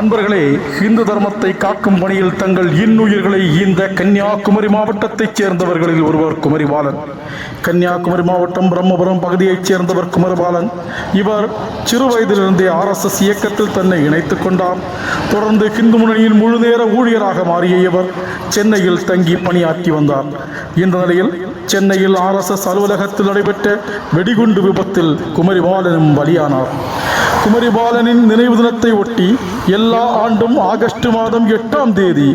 அன்பர்களே இந்து தர்மத்தை காக்கும் பணியில் தங்கள் இன்னுயிர்களை இந்த கன்னியாகுமரி மாவட்டத்தைச் சேர்ந்தவர்களில் ஒருவர் குமரிபாலன். கன்னியாகுமரி மாவட்டம் பிரம்மபுரம் பகுதியைச் சேர்ந்தவர் குமரிபாலன். இவர் சிறு வயதிலிருந்தே ஆர்எஸ்எஸ் இயக்கத்தில் தன்னை இணைத்துக் கொண்டார். தொடர்ந்து இந்து முன்னணியின் முழுநேர ஊழியராக மாறிய இவர் சென்னையில் தங்கி பணியாற்றி வந்தார். இந்த நிலையில் சென்னையில் ஆர்எஸ்எஸ் அலுவலகத்தில் நடைபெற்ற வெடிகுண்டு விபத்தில் குமரிபாலனும் பலியானார். குமரிபாலனின் நினைவு தினத்தை ஒட்டி எல்லா ஆண்டும் ஆகஸ்ட் மாதம் எட்டாம் தேதி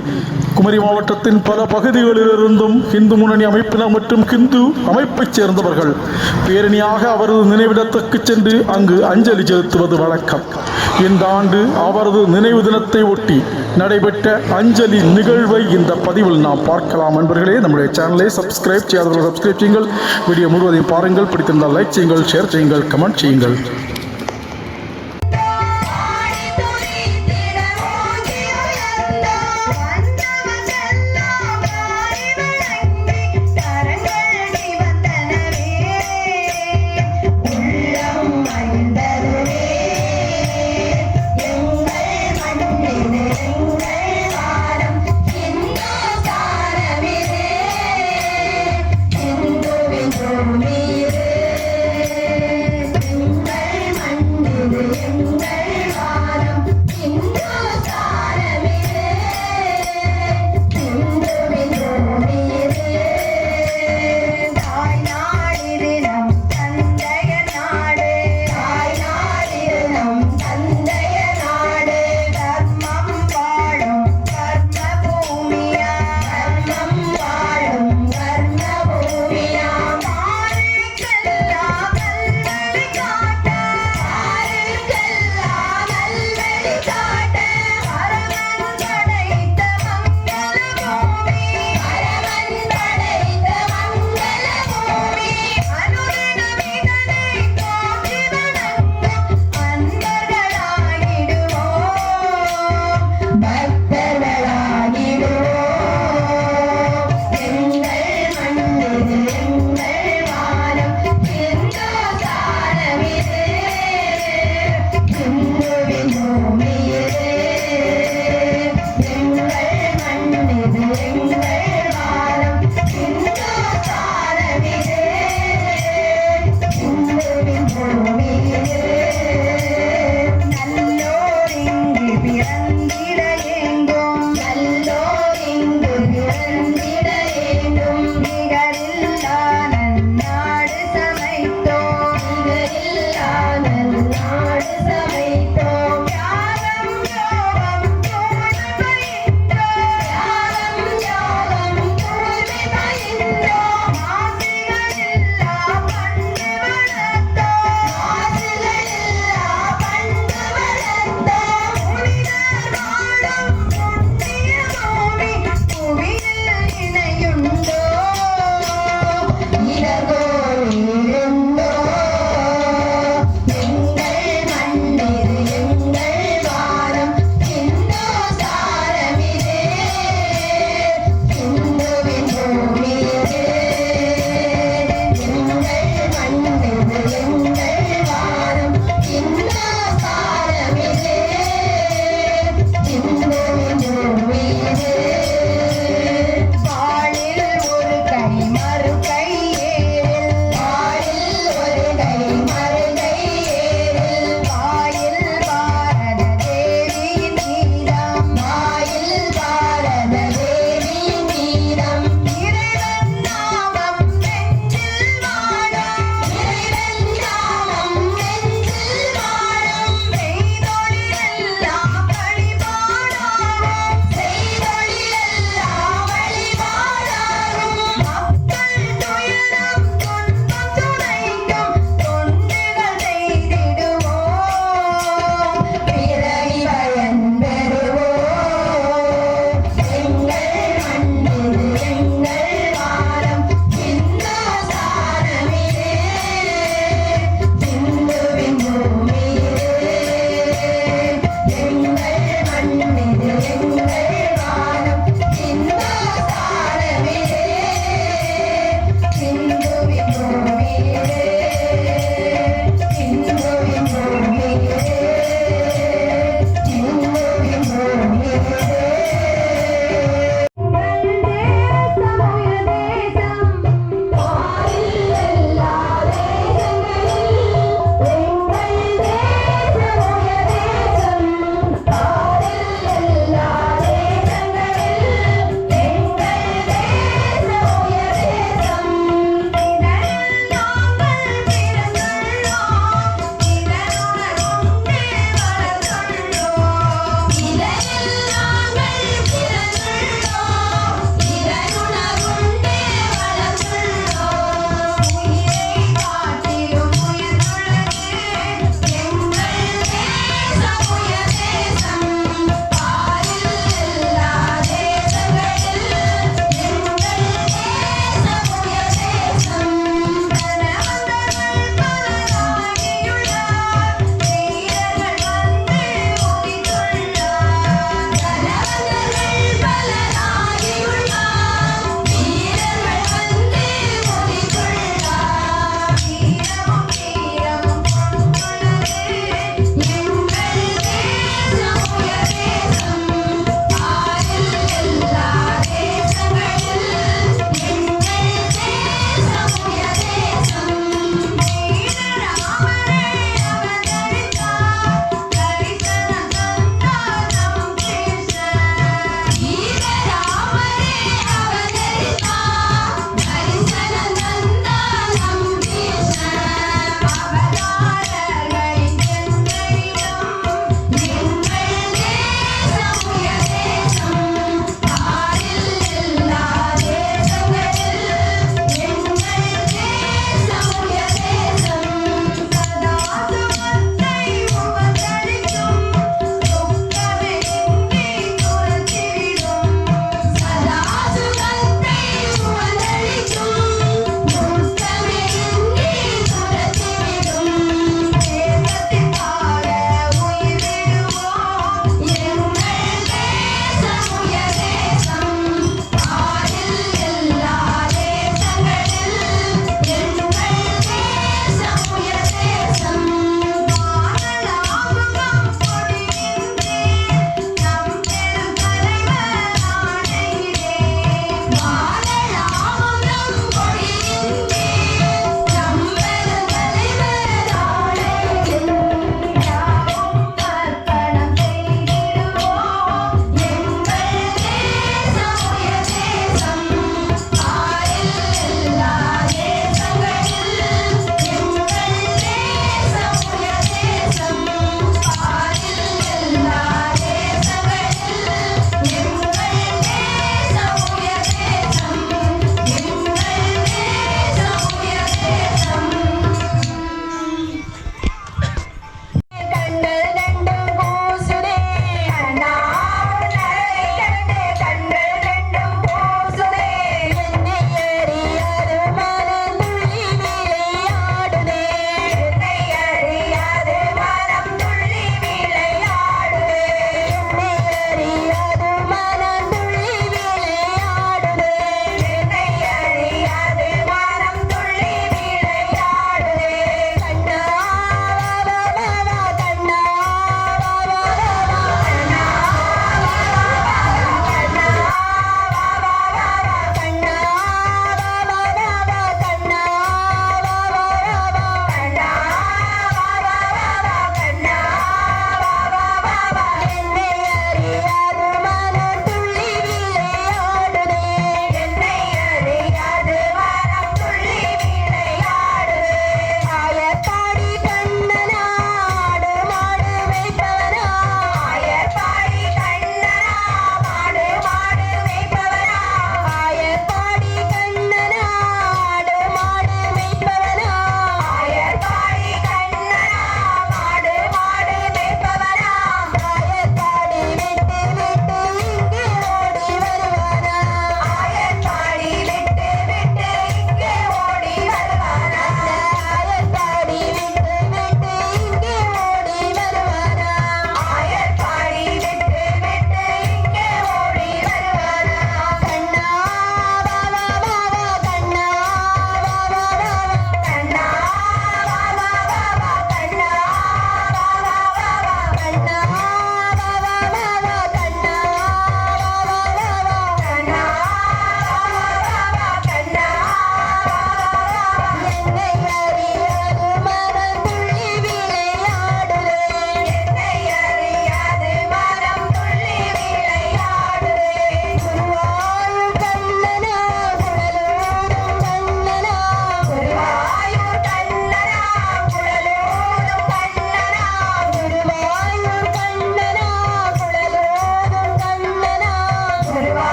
குமரி மாவட்டத்தின் பல பகுதிகளிலிருந்தும் இந்து முன்னணி அமைப்பினர் மற்றும் ஹிந்து அமைப்பைச் சேர்ந்தவர்கள் பேரணியாக அவரது நினைவிடத்துக்கு சென்று அங்கு அஞ்சலி செலுத்துவது வழக்கம். இந்த ஆண்டு அவரது நினைவு தினத்தை ஒட்டி நடைபெற்ற அஞ்சலி நிகழ்வை இந்த பதிவில் நாம் பார்க்கலாம். நண்பர்களே நம்முடைய சேனலை சப்ஸ்கிரைப் செய்யாதவர்கள் சப்ஸ்கிரைப் செய்யுங்கள். வீடியோ முழுவதையும் பாருங்கள். பிடித்திருந்தால் லைக் செய்யுங்கள் ஷேர் செய்யுங்கள் கமெண்ட் செய்யுங்கள்.